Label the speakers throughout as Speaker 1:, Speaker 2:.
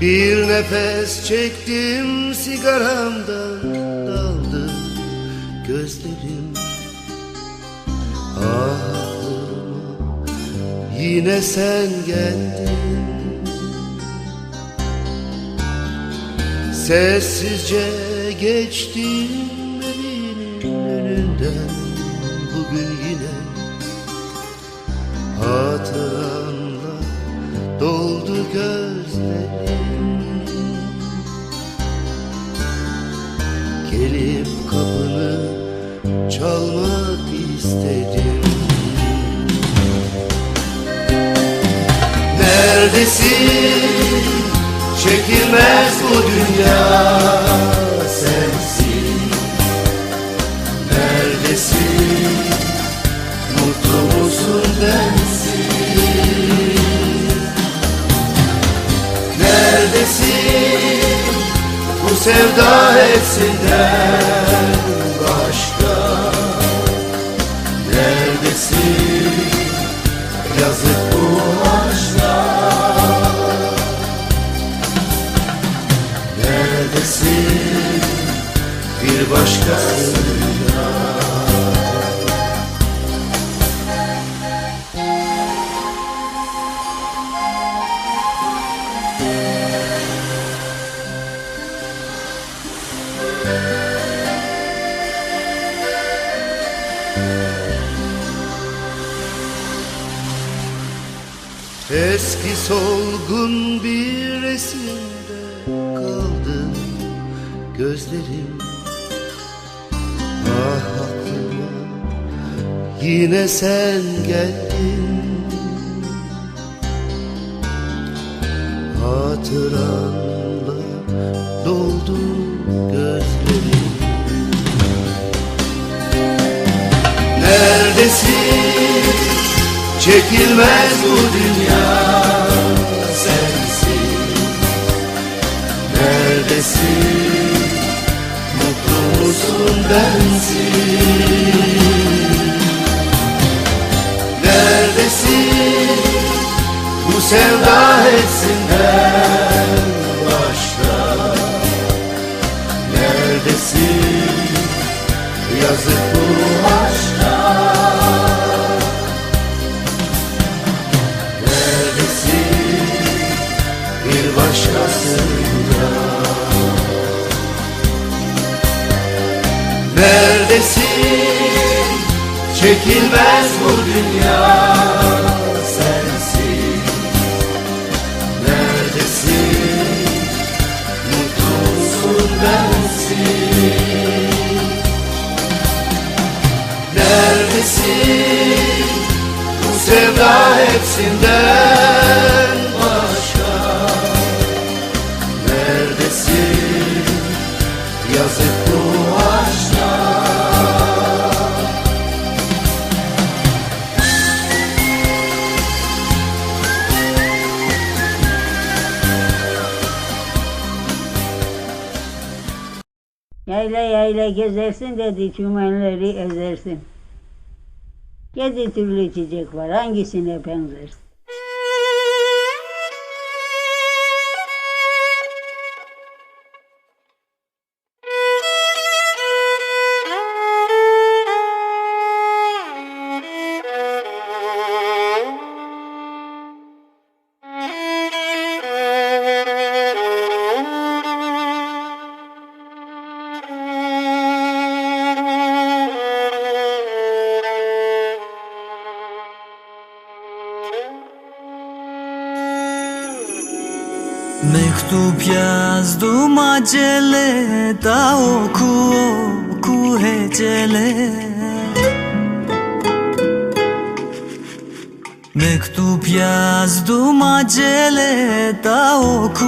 Speaker 1: Bir nefes çektim sigaramdan daldı gözlerim. Ah aklıma yine sen geldin. Sessizce geçtim evinin önünden. Bugün yine Hatıranla doldu gözlerim. Gelip kapını çalmak istedim. Neredesin? Çekilmez bu dünya sevda hepsinden Eski solgun bir resimde kaldı gözlerim. Ah aklıma yine sen geldin. Hatıranla doldu gözlerim Çekilmez bu dünya Neredesin çekilmez bu dünya. Sensin. Neredesin? Mutlu musun bensin. Neredesin? Bu sevda hepsinden
Speaker 2: Yayla yayla gezersin dedi çümenleri ezersin. Yedi türlü çiçek var hangisine benzersin?
Speaker 3: Mektup yazdım acele da oku oku hecele. Mektup yazdım acele da oku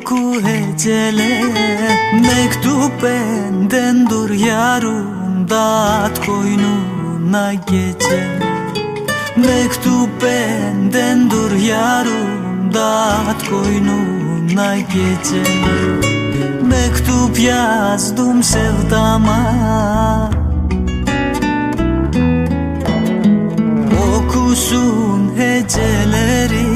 Speaker 3: oku hecele. Mektup benden dur yarım dağıt koynuna gece Mektuben den dur yarım Dağıt koynuna gece. Mektup yazdım sevdama. Okusun heceleri.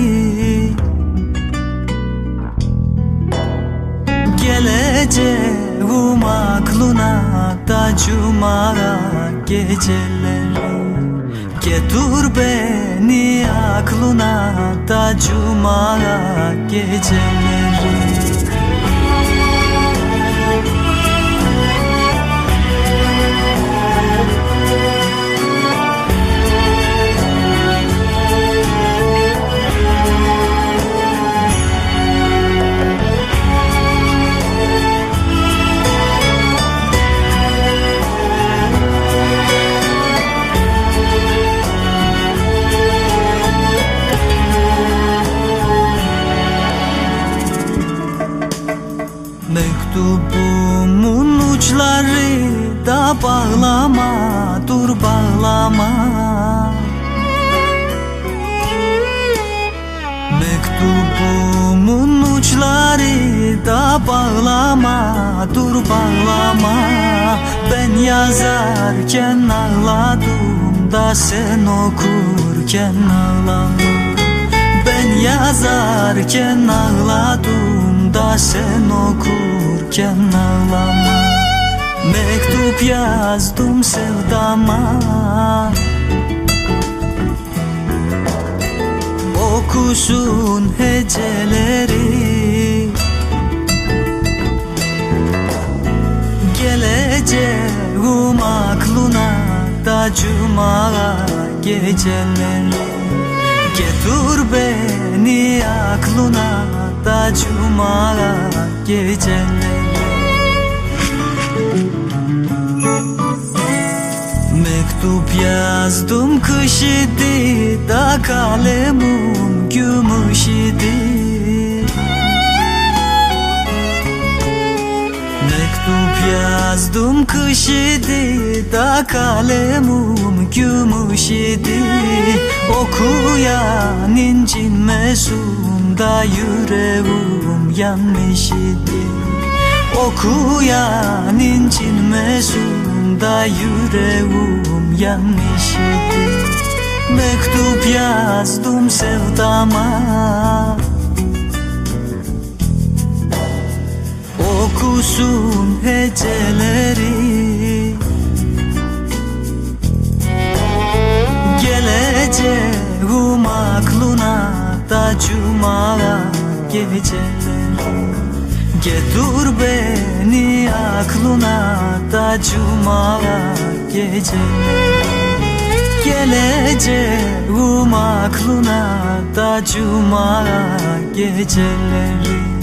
Speaker 3: Geleceğim aklına tacım ara geceleri. Getir beni aklına da cuma geceleri bağlama dur bağlama. Mektubumun uçları da bağlama dur bağlama. Ben yazarken ağladım da sen okurken ağlama. Ben yazarken ağladım da sen okurken ağlama Mektup yazdım sevdama. Okusun heceleri. Geleceğim aklına da cuma geceleri. Getir beni aklına da cuma geceleri yazdım kış idi da kalemim gümüş idi. Mektup yazdım kış idi da kalemim gümüş idi. Okuyan incinmesun da yüreğim yanmış idi. Okuyan incinmesun da yüreğim yanmış idi. Mektup yazdım sevdama. Okusun heceleri. Geleceğim aklına da cuma geceleri Getir beni aklına da cuma geceleri Geleceğim aklına da cuma geceleri